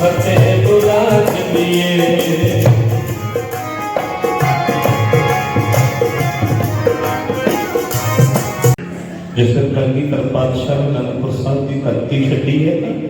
فتح بلاد لیے۔ جیسے کنگی کر بادشاہ نندپور صاحب کی دھرتی چھٹی ہے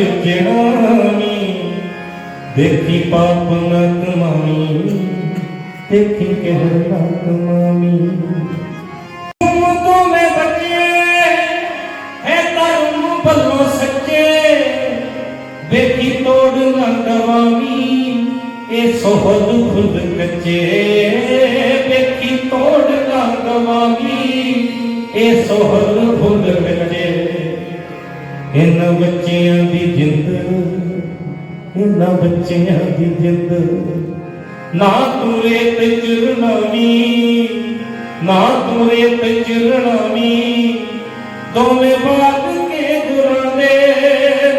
ਨਿਹਜ ਜਣਾਵੀ ਦੇਖੀ ਪਾਪ ਨਾ ਕਮਾਵੀ ਦੇਖੀ ਕਹਿਰ ਨਾ ਕਮਾਵੀ ਤੁਮ ਦੋਵੇਂ ਬੱਚੇ, ਹੈ ਧਰਮ ਵੱਲੋਂ ਸੱਚੇ। ਵੇਖੀ ਤੋੜ ਨਾ ਗਵਾਵੀ ਇਹ ਸੋਹਦ ਖੁਦ ਕੱਚੇ। ਵੇਖੀ ਤੋੜ ਨਾ ਗਵਾਵੀ ਇਹ ਸੋਹਦ ਖੁਦ ਕੱਚੇ। ਇਹਨਾਂ ਬੱਚਿਆਂ ਦੀ ਜਿੰਦ, ਇਹਨਾਂ ਬੱਚਿਆਂ ਦੀ ਜਿੰਦ। ਨਾ ਤੂੰ ਰੇਤ ਚਰਨਾਵੀ ਨਾ ਤੂੰ ਰੇਤ ਚਰਨਾਵੀ ਦੋਵੇਂ ਬਾਤ ਕੇ ਗੁਰਾਂ ਦੇ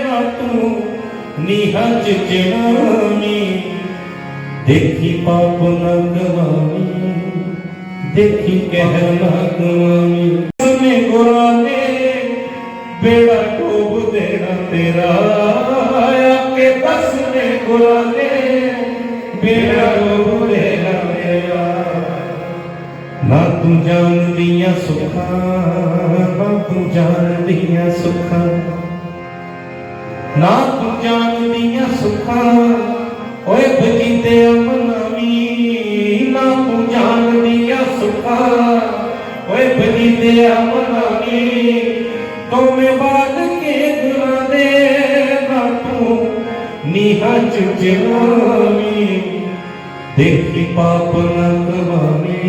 ਨਾ ਤੂੰ ਨਿਹਜ ਜਨਾਮੀ ਦੇਖੀ ਪਾਪ ਨਾ ਗਵਾਵੀ, ਦੇਖੀ ਕਹਿਰ ਨਾ ਗਵਾਵੀ। ਤੇਰਾ ਆਕੇ ਦਸਨੇ ਗੁਰਾਂ ਨੇ ਬੇੜਾ ਡੋਬ ਦੇਣਾ ਤੇਰਾ ਨਾ ਤੂੰ ਜਾਣਦੀਆਂ ਸੁੱਖਾਂ, ਨਾ ਤੂੰ ਜਾਣਦੀਆਂ ਸੁੱਖਾਂ। ਨਾ ਤੂੰ ਜਾਣਦੀਆਂ ਸੁੱਖਾਂ, ਓਏ ਬਜੀਤੇ ਅਮਨਾਵੀ ਨਾ ਤੂੰ ਜਾਣਦੀਆਂ ਸੁੱਖਾਂ, ਓਏ ਬਜੀਤੇ ਅਮਨਾਵੀ ਤੋਵੇਂ ਬਾਦ ਕੇ হাঁচছে আমি দেখি পাপ না কমামি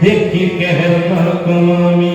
দেখি কেহ না কমামি